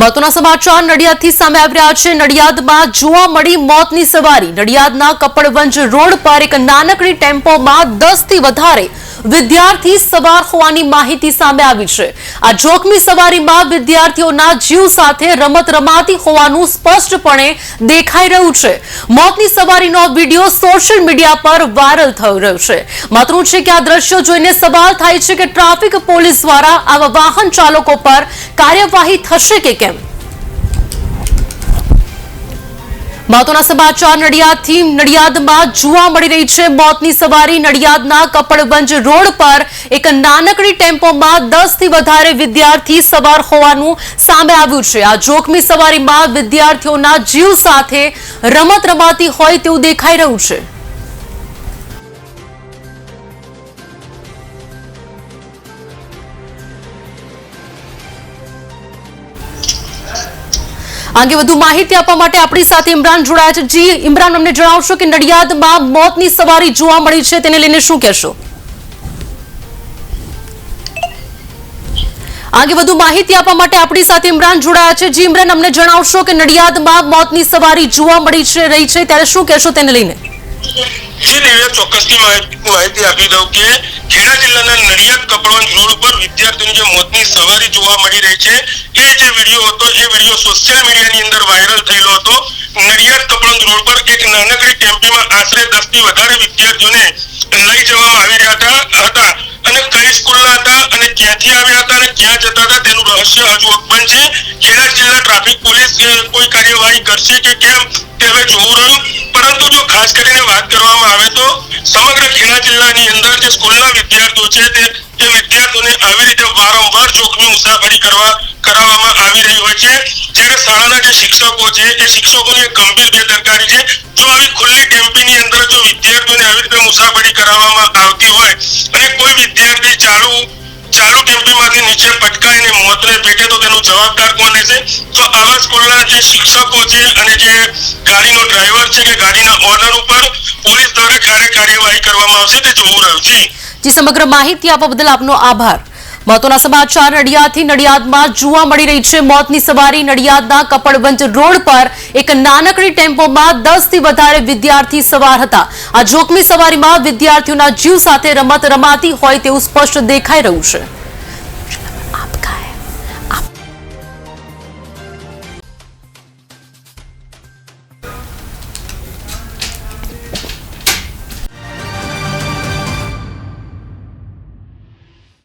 મહત્વના સમાચાર નડિયાદથી સામે આવી રહ્યા છે. નડિયાદમાં જોવા મળી મોતની સવારી. નડિયાદના કપડવંજ રોડ પર એક નાનકડી ટેમ્પોમાં દસથી વધારે વિદ્યાર્થી સવાર હોવાની માહિતી સામે આવી છે. આ જોખમી સવારીમાં વિદ્યાર્થીઓના જીવ સાથે રમત રમાતી હોવાનું સ્પષ્ટપણે દેખાઈ રહ્યું છે. મોતની સવારીનો વીડિયો સોશિયલ મીડિયા પર વાયરલ થઈ રહ્યો છે. માત્ર છે કે આ દ્રશ્યો જોઈને સવાલ થાય છે કે ટ્રાફિક પોલીસ દ્વારા આવા વાહન ચાલકો પર કાર્યવાહી થશે કે કેમ? મહત્વના સમાચાર નડિયાદથી નડિયાદમાં જોવા મળી રહી છે. મોતની સવારી નડિયાદના કપડવંજ રોડ પર એક નાનકડી ટેમ્પોમાં દસથી વધારે વિદ્યાર્થી સવાર હોવાનું સામે આવ્યું છે. આ જોખમી સવારીમાં વિદ્યાર્થીઓના જીવ સાથે રમત રમાતી હોય તેવું દેખાઈ રહ્યું છે. આ વધુ માહિતી આપવા માટે આપણી સાથે ઇમરાન જોડાયા છે. જી, ઇમરાન, અમને જણાવશો કે નડિયાદમાં મોતની સવારી જોવા મળી છે. તેને લઈને શું કહેશો? આ વધુ માહિતી આપવા માટે આપણી સાથે ઇમરાન જોડાયા છે. જી, ઇમરાન, અમને જણાવશો કે નડિયાદમાં મોતની સવારી જોવા મળી છે, રહી છે. ત્યારે શું કહેશો તેને લઈને? જી દિવ્ય ચોક્કસથી માહિતી માહિતી આપી દઉં કે ખેડા જિલ્લાના નડિયાદ કપડવંજ રોડ ઉપર વિદ્યાર્થીઓની મોતની સવારી જોવા મળી રહી છે, એ જે વીડિયો હતો, એ વીડિયો સોશિયલ મીડિયાની અંદર વાયરલ થયેલો હતો. નડિયાદ કપડવંજ રોડ પર એક નાનકડી ટેમ્પીમાં આશરે દસથી વધારે વિદ્યાર્થીઓને લઈ જવામાં આવી રહ્યા હતા હતા. અને કઈ સ્કૂલના હતા અને ક્યાંથી આવ્યા હતા અને ક્યાં જતા હતા તેનું રહસ્ય હજુ ઉત્પન્ન છે. ખેડા જિલ્લા ટ્રાફિક પોલીસ કોઈ કાર્યવાહી કરશે કે કેમ, તે હવે જોવું રહ્યું. પરંતુ જો ખાસ કરીને વાત કરવામાં આવે તો સમગ્ર ખેડા જિલ્લાની અંદર જે સ્કૂલના વિદ્યાર્થીઓ છે તે વિદ્યાર્થીઓને આવી રીતે વારંવાર જોખમી મુસાફરી કરવા, કરાવવામાં આવી રહી હોય છે. જ્યારે શાળાના જે શિક્ષકો છે, એ શિક્ષકોની ગંભીર બેદરકારી છે. જો આવી ખુલ્લી ટેમ્પીની અંદર જો વિદ્યાર્થીઓને આવી રીતે મુસાફરી કરાવવામાં આવતી હોય અને કોઈ વિદ્યાર્થી ચાલુ ચાલુ ટેમ્પીમાંથી નીચે પટકાઈને મોતને પેટે જવાબદાર કોણ રહેશે? તો આવા સ્કૂલના જે શિક્ષકો છે અને જે ગાડીનો ડ્રાઈવર છે કે ગાડીના ઓનર ઉપર પોલીસ દ્વારા ક્યારે કાર્યવાહી કરવામાં આવશે તે જોવું રહ્યું છે. જી, સમગ્ર માહિતી આપવા બદલ આપનો આભાર. મહત્વના સમાચાર, નડિયાદથી નડિયાદમાં જોવા મળી રહી છે મોતની સવારી. નડિયાદના કપડવંજ રોડ પર એક નાનકડી ટેમ્પોમાં દસથી વધારે વિદ્યાર્થી સવાર હતા. આ જોખમી સવારીમાં વિદ્યાર્થીઓના જીવ સાથે રમત રમાતી હોય તેવું સ્પષ્ટ દેખાઈ રહ્યું છે.